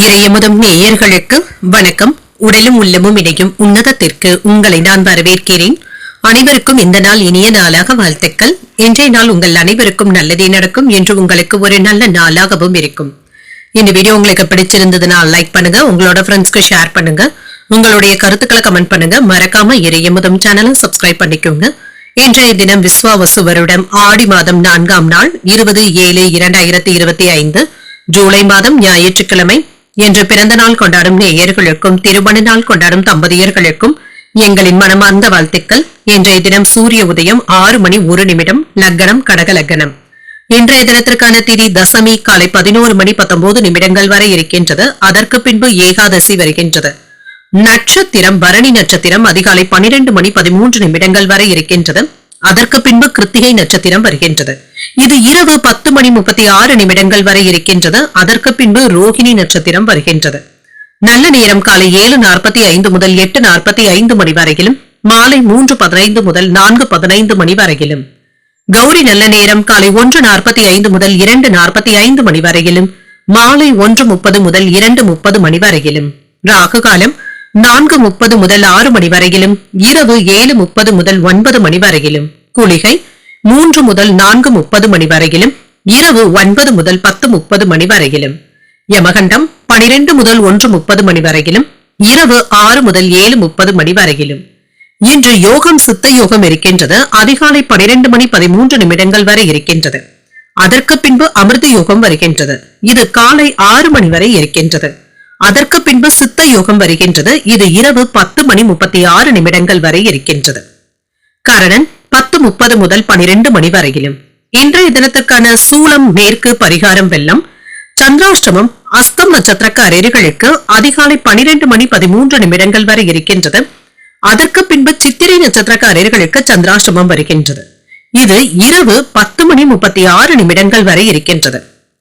இறையமுதம் நேயர்களுக்கு வணக்கம். உடலும் உள்ளமும் இணையும் உன்னதத்திற்கு உங்களை நான் வரவேற்கிறேன். அனைவருக்கும் இந்த நாள் இனிய நாளாக வாழ்த்துக்கள். இன்றைய நாள் உங்கள் அனைவருக்கும் நல்லதே நடக்கும் என்று உங்களுக்கு ஒரு நல்ல நாளாகவும் இருக்கும். இந்த வீடியோ உங்களுக்கு பிடிச்சிருந்ததுன்னா லைக் பண்ணுங்க உங்களோட ஃப்ரெண்ட்ஸ்க்கு ஷேர் பண்ணுங்க. உங்களுடைய கருத்துக்களை கமெண்ட் பண்ணுங்க. மறக்காம இறையமுதம் சேனலை சப்ஸ்கிரைப் பண்ணிக்கோங்க. இன்றைய தினம் விஸ்வாவசு வருடம் ஆடி மாதம் நான்காம் நாள் இருபது ஏழு இரண்டாயிரத்தி இருபத்தி ஐந்து ஜூலை மாதம் ஞாயிற்றுக்கிழமை இன்று பிறந்த நாள் கொண்டாடும் நேயர்களுக்கும் திருமண நாள் கொண்டாடும் தம்பதியர்களுக்கும் எங்களின் மனமார்ந்த வாழ்த்துக்கள். இன்றைய தினம் சூரிய உதயம் ஆறு மணி ஒரு நிமிடம் லக்னம் கடக லக்னம். இன்றைய தினத்திற்கான திதி தசமி காலை பதினோரு மணி பத்தொன்பது நிமிடங்கள் வரை இருக்கின்றது. அதற்கு பின்பு ஏகாதசி வருகின்றது. நட்சத்திரம் பரணி நட்சத்திரம் அதிகாலை பனிரெண்டு மணி பதிமூன்று நிமிடங்கள் வரை இருக்கின்றது. அதற்கு பின்பு கிருத்திகை நட்சத்திரம் வருகின்றது. இது இரவு பத்து மணி முப்பத்தி ஆறு நிமிடங்கள் வரை இருக்கின்றது. அதற்கு பின்பு ரோஹிணி நட்சத்திரம் வருகின்றது. நல்ல நேரம் காலை ஏழு நாற்பத்தி ஐந்து முதல் எட்டு நாற்பத்தி ஐந்து மணி வரையிலும் மாலை மூன்று பதினைந்து முதல் நான்கு பதினைந்து மணி வரையிலும். கௌரி நல்ல நேரம் காலை ஒன்று நாற்பத்தி ஐந்து முதல் இரண்டு நாற்பத்தி ஐந்து மணி வரையிலும் மாலை ஒன்று முப்பது முதல் இரண்டு முப்பது மணி வரையிலும். ராகு காலம் நான்கு முப்பது முதல் ஆறு மணி வரையிலும் இரவு ஏழு முப்பது முதல் ஒன்பது மணி வரையிலும் குளிகை மூன்று முதல் நான்கு முப்பது மணி வரையிலும் இரவு ஒன்பது முதல் பத்து முப்பது மணி வரையிலும். யமகண்டம் பனிரெண்டு முதல் ஒன்று முப்பது மணி வரையிலும் இரவு ஆறு முதல் ஏழு முப்பது மணி வரையிலும். இன்று யோகம் சித்த யோகம் இருக்கின்றது. அதிகாலை பனிரெண்டு மணி பதிமூன்று நிமிடங்கள் வரை இருக்கின்றது. அதற்கு பின்பு அமிர்த யோகம் வருகின்றது. இது காலை ஆறு மணி வரை இருக்கின்றது. அதற்கு பின்பு சித்த யோகம் வருகின்றது. இது இரவு பத்து மணி முப்பத்தி ஆறு நிமிடங்கள் வரை இருக்கின்றது. கரணன் பத்து முப்பது முதல் பனிரெண்டு மணி வரையிலும். இன்றைய தினத்திற்கான சூளம் மேற்கு பரிகாரம் வெள்ளம் சந்திராஷ்டமம் அஸ்தம் நட்சத்திரக்காரர்களுக்கு அதிகாலை பனிரெண்டு மணி பதிமூன்று நிமிடங்கள் வரை இருக்கின்றது. அதற்கு பின்பு சித்திரை நட்சத்திரக்காரர்களுக்கு சந்திராஷ்டமம் வருகின்றது. இது இரவு பத்து மணி முப்பத்தி ஆறு நிமிடங்கள் வரை இருக்கின்றது.